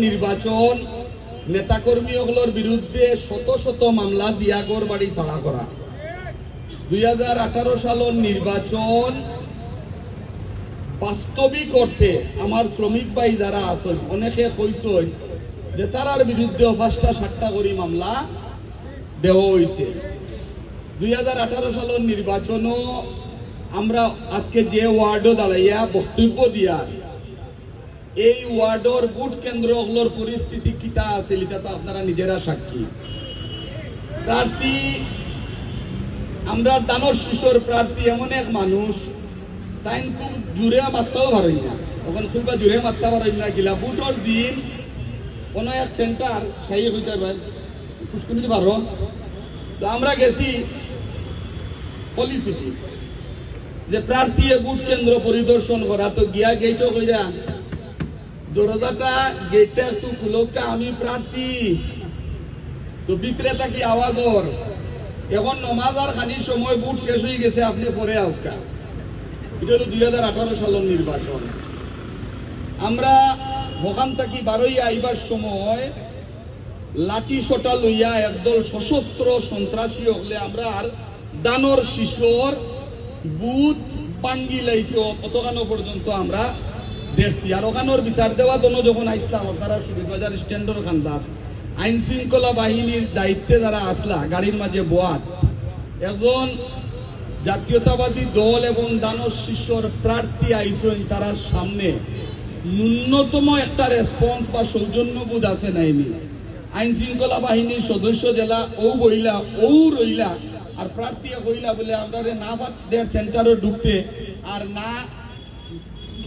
নির্বাচন নেতাকর্মী সকলের বিরুদ্ধে শত শত মামলা দিয়া গড় বাড়ি ছাড়া করা দুই হাজার আঠারো সালের নির্বাচন বাস্তবিক অর্থে আমার শ্রমিক ভাই যারা আছেন, অনেকে কইসন যে তারার বিরুদ্ধে পাঁচটা সাতটা করে মামলা দেওয়া হয়েছে দুই হাজার আঠারো সালের নির্বাচনও আমরা আজকে যে ওয়ার্ডও দাঁড়াইয়া বক্তব্য দিয়ার এই ওয়ার্ডর বুট কেন্দ্রগুলোর পরিস্থিতি কিতা আছে, এটা তো আপনারা নিজেরা সাক্ষী। প্রার্থী, আমরা দানর শিশোর প্রার্থী এমন এক মানুষ তাই খুব জুড়ে মারতেও পারেন না। তখন খুব জুড়ে মারতে পারেন না, গিলা বুটর দিন কোন এক সেন্টার সেই হইতে পারে পুষ্কুনি পারো। তো আমরা গেছি পলিসিটি যে প্রার্থী বুট কেন্দ্র পরিদর্শন করা, তো গিয়া গেইটো কইরা দরজাটা গেটটা একটু খুলকা আমি প্রার্থী। তো বিক্রেতা কি আওয়াজর? এখন নমাজ আর খানির সময় বুট শেষ হয়ে গেছে, আপনি পরে আউকা এটা হলো দুই হাজার আঠারো সালের নির্বাচন। আমরা ওখান থাকি বারোই আইবার সময় লাঠি সোটা লইয়া একদল সশস্ত্র সন্ত্রাসী হলে আমরা আর দানর শিশোর বুথ পাঙ্গি লাইছি অতখানো পর্যন্ত আমরা দেখছি আর ওখানোর বিচার দেওয়ার জন্য যখন আইসলাম আপনারা সুবিধাবাজার স্ট্যান্ডের খান্দার আইন শৃঙ্খলা বাহিনীর দায়িত্বে যারা আসলা, গাড়ির মাঝে বোয়াত। একজন জাতীয়তাবাদী দল এবং দানব শিষ্যর প্রার্থী আইসেন তারা সামনে। ন্যূনতম একটা রেসপন্স বা সৌজন্যবোধ আছে নাইনি আইন শৃঙ্খলা বাহিনীর সদস্য জেলা, ও বইলা ও রইলা, আর প্রার্থী কইলা বলে আমরা না দের সেন্টারও ঢুকতে, আর না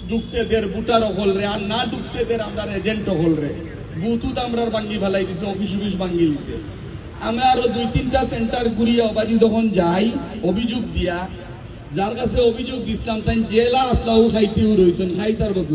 ঢুকতে দের বুটার হল রে, আর না ঢুকতে দের আমরা এজেন্ট হল রে। বুথুত আমরা ভাঙ্গি ফেলাই দিছে, অফিস অফিস ভাঙ্গি দিছে। আমরা আরও দুই তিনটা সেন্টার ঘুরিয়ে অবাজি যখন যাই, অভিযোগ দিয়া, যার কাছে অভিযোগ দিছিলাম তাই জেলা আসলাও খাইতেও রয়েছেন খাইতার বদলা।